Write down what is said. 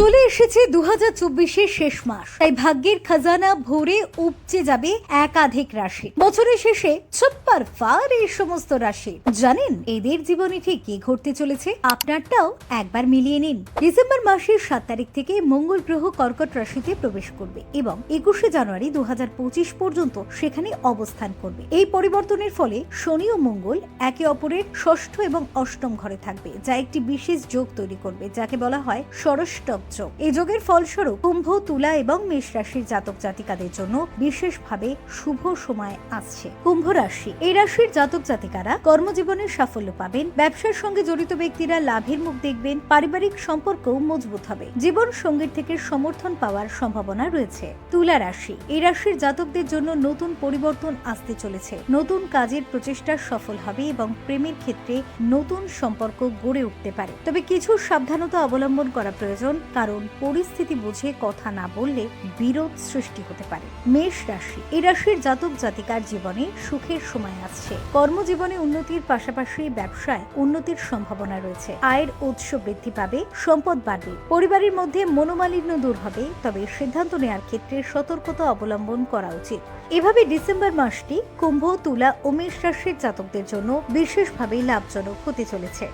চলে এসেছে দু হাজার চব্বিশের শেষ মাস। তাই ভাগ্যের খাজানা ভরে উপচে যাবে একাধিক রাশি। বছরের শেষে ছপ্পার ফার এই সমস্ত রাশি। জানেন, এদের জীবনে ঠিক কি ঘটতে চলেছে? আপনারটাও একবার মিলিয়ে নিন। ডিসেম্বর মাসের সাত তারিখ থেকে মঙ্গল গ্রহ কর্কট রাশিতে প্রবেশ করবে এবং একুশে জানুয়ারি দু হাজার পঁচিশ পর্যন্ত সেখানে অবস্থান করবে। এই পরিবর্তনের ফলে শনি ও মঙ্গল একে অপরের ষষ্ঠ এবং অষ্টম ঘরে থাকবে, যা একটি বিশেষ যোগ তৈরি করবে, যাকে বলা হয় ষড়ষ্টক যোগ এই যোগের ফলস্বরূপ কুম্ভ, তুলা এবং মেষ রাশির জাতক জাতিকাদের জন্য বিশেষভাবে শুভ সময় আসছে। কুম্ভ রাশি। এই রাশির জাতক জাতিকারা কর্মজীবনে সাফল্য পাবেন। ব্যবসার সঙ্গে জড়িত ব্যক্তিরা লাভের মুখ দেখবেন। পারিবারিক সম্পর্কও মজবুত হবে। জীবন সঙ্গীর থেকে সমর্থন পাওয়ার সম্ভাবনা রয়েছে। তুলা রাশি। এই রাশির জাতকদের জন্য নতুন পরিবর্তন আসতে চলেছে। নতুন কাজের প্রচেষ্টা সফল হবে এবং প্রেমের ক্ষেত্রে নতুন সম্পর্ক গড়ে উঠতে পারে। তবে কিছু সাবধানতা অবলম্বন করা প্রয়োজন। কারণ পরিস্থিতি বুঝে কথা না বললে বিরোধ সৃষ্টি হতে পারে। মেষ রাশি, এই রাশির জাতক জাতিকার জীবনে সুখের সময় আসছে। কর্মজীবনে উন্নতির পাশাপাশি ব্যবসায় উন্নতির সম্ভাবনা রয়েছে। আয়ের উৎস বৃদ্ধি পাবে, সম্পদ বাড়বে। পরিবারের মধ্যে মনোমালিন্য দূর হবে, তবে সিদ্ধান্ত নেওয়ার ক্ষেত্রে সতর্কতা অবলম্বন করা উচিত। এভাবে ডিসেম্বর মাসটি কুম্ভ, তুলা ও মেষ রাশির জাতকদের জন্য বিশেষভাবে লাভজনক হতে চলেছে।